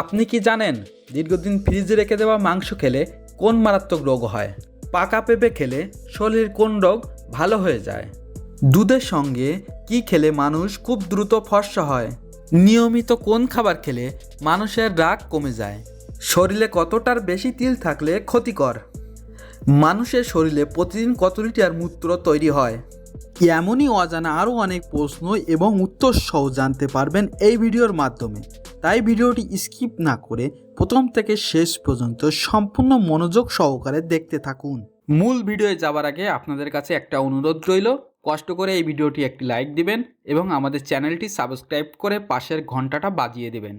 আপনি কি জানেন দীর্ঘদিন ফ্রিজে রেখে দেওয়া মাংস খেলে কোন মারাত্মক রোগ হয়? পাকা পেঁপে খেলে শরীরের কোন রোগ ভালো হয়ে যায়? দুধের সঙ্গে কি খেলে মানুষ খুব দ্রুত ফর্সা হয়? নিয়মিত কোন খাবার খেলে মানুষের রাগ কমে যায়? শরীরে কতটার বেশি তিল থাকলে ক্ষতিকর? মানুষের শরীরে প্রতিদিন কত লিটার মূত্র তৈরি হয়? এমনই অজানা আরও অনেক প্রশ্ন এবং উত্তর সহ জানতে পারবেন এই ভিডিওর মাধ্যমে। তাই ভিডিওটি স্কিপ না করে প্রথম থেকে শেষ পর্যন্ত সম্পূর্ণ মনোযোগ সহকারে দেখতে থাকুন। মূল ভিডিওয়ে যাওয়ার আগে আপনাদের কাছে একটা অনুরোধ রইল, কষ্ট করে এই ভিডিওটি একটি লাইক দিবেন এবং আমাদের চ্যানেলটি সাবস্ক্রাইব করে পাশের ঘন্টাটা বাজিয়ে দেবেন।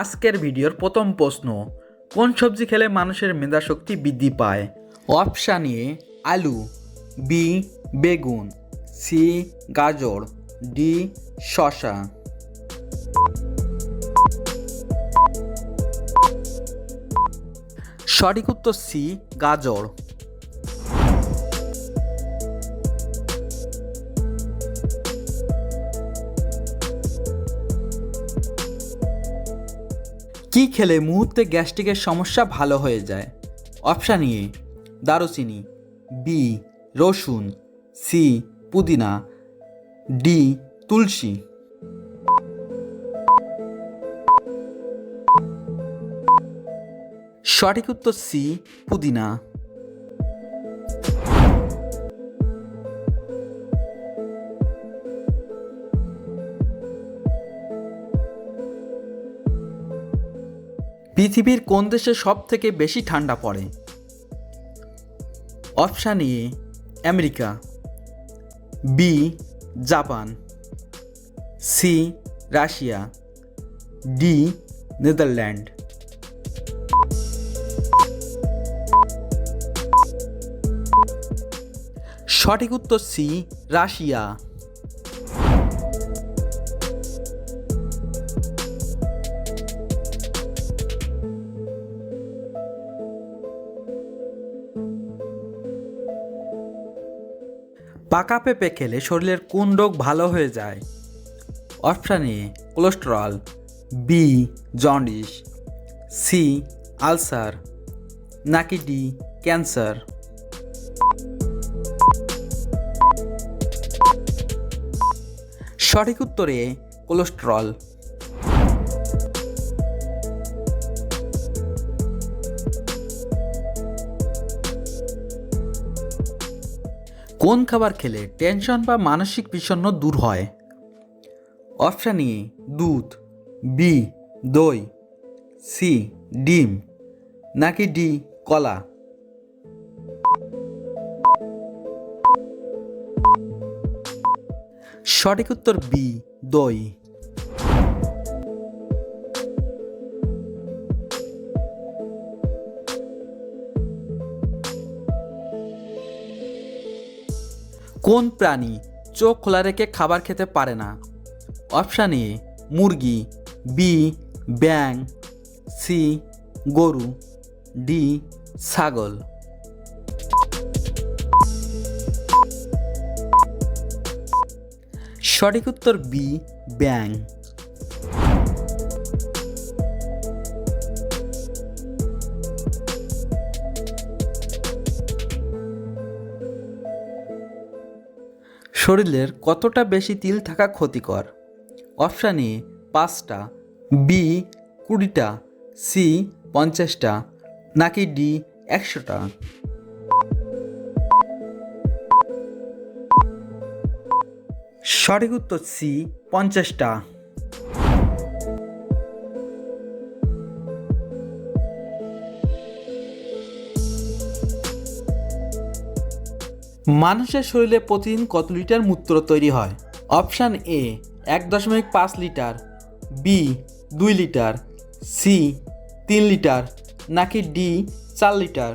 আজকের ভিডিওর প্রথম প্রশ্ন, কোন সবজি খেলে মানুষের মেধাশক্তি বৃদ্ধি পায়? অপশান এ আলু, বি, বেগুন, সি, গাজর, ডি শশা সঠিক উত্তর সি, গাজর। কি খেলে মুহূর্তে গ্যাস্ট্রিকের সমস্যা ভালো হয়ে যায়? অপশান এ দারুচিনি, বি, রসুন, সি, পুদিনা, ডি, তুলসী। সঠিক উত্তর সি, পুদিনা। পৃথিবীর কোন দেশে সব থেকে বেশি ঠান্ডা পড়ে? Option A America B Japan C Russia D Netherland. সঠিক উত্তর সি রাশিয়া। পাকা পেঁপে খেলে শরীরের কোন রোগ ভালো হয়ে যায়? Option A, cholesterol, B, jaundice, C, ulcer, নাকি ডি, ক্যান্সার। সঠিক উত্তরে কোলেস্টেরল। কোন খাবার খেলে টেনশন বা মানসিক বিষণ্ন দূর হয়? অপশান এ, দুধ, বি, দই, সি, ডিম, নাকি ডি, কলা? সঠিক উত্তর বি, দই। কোন প্রাণী চোখ খোলা রেখে খাবার খেতে পারে না? অপশান এ, মুরগি, বি ব্যাং সি, গরু, ডি, ছাগল। সঠিক উত্তর বি ব্যাং শরীরের কতটা বেশি তিল থাকা ক্ষতিকর? অপশান এ, পাঁচটা, বি, কুড়িটা, সি, পঞ্চাশটা, নাকি ডি, একশোটা? সঠিক উত্তর সি, পঞ্চাশটা। মানুষের শরীরে প্রতিদিন কত লিটার মূত্র তৈরি হয়? অপশান এ এক দশমিক পাঁচ লিটার বি দুই লিটার সি তিন লিটার, নাকি ডি চার লিটার?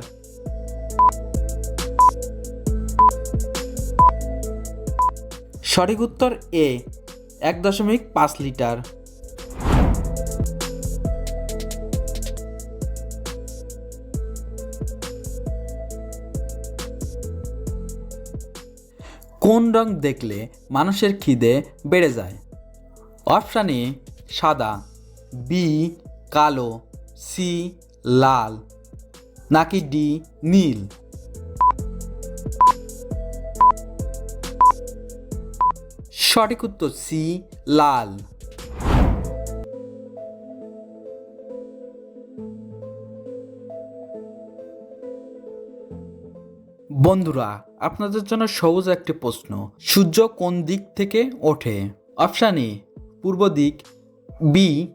সঠিক উত্তর এ এক দশমিক পাঁচ লিটার। কোন রং দেখলে মানুষের খিদে বেড়ে যায়? অপশান এ, সাদা বি কালো সি লাল, নাকি ডি নীল? সঠিক উত্তর সি লাল। বন্ধুরা, আপনাদের জন্য সহজ একটি প্রশ্ন। সূর্য কোন দিক থেকে ওঠে? অপশান এ, পূর্ব দিক বি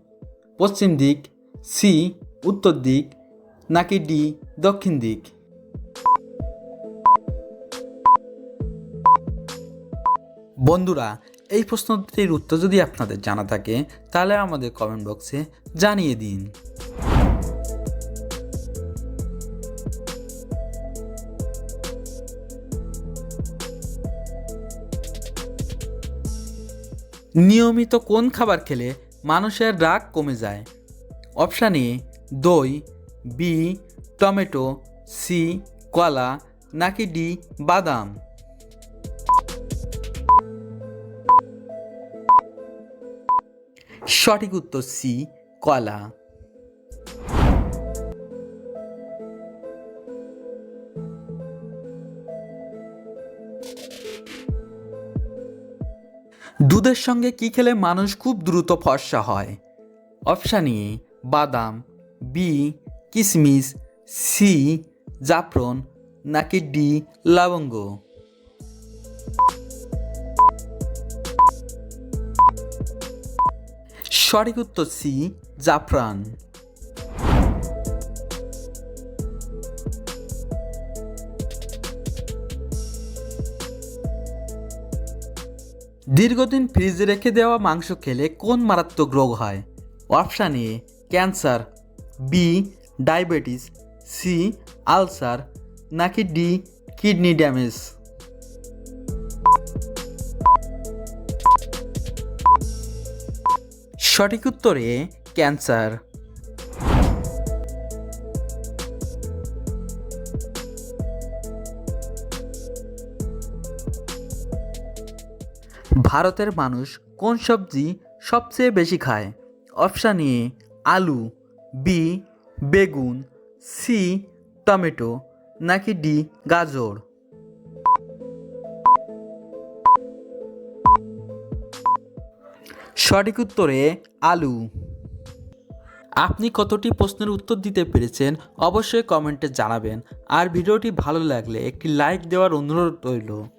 পশ্চিম দিক সি উত্তর দিক, নাকি ডি দক্ষিণ দিক। বন্ধুরা, এই প্রশ্নটির উত্তর যদি আপনাদের জানা থাকে, তাহলে আমাদের কমেন্ট বক্সে জানিয়ে দিন। নিয়মিত কোন খাবার খেলে মানুষের রাগ কমে যায়? অপশান এ, দই, বি, টমেটো, সি, কলা, নাকি ডি, বাদাম? সঠিক উত্তর সি, কলা। দুধের সঙ্গে কি খেলে মানুষ খুব দ্রুত ফর্সা হয়? অপশান এ, বাদাম বি কিশমিশ সি জাফরন, নাকি ডি লবঙ্গ? সঠিক উত্তর সি জাফরান। দীর্ঘদিন ফ্রিজে রেখে দেওয়া মাংস খেলে কোন মারাত্মক রোগ হয়? Option A, cancer, B, diabetes, C, ulcer, নাকি ডি, কিডনি ড্যামেজ? সঠিক উত্তরে ক্যান্সার। ভারতের মানুষ কোন সবজি সবচেয়ে বেশি খায়? অপশান এ, আলু, বি, বেগুন, সি, টমেটো, নাকি ডি, গাজর? সঠিক উত্তরে আলু। আপনি কতটি প্রশ্নের উত্তর দিতে পেরেছেন অবশ্যই কমেন্টে জানাবেন। আর ভিডিওটি ভালো লাগলে একটি লাইক দেওয়ার অনুরোধ রইল।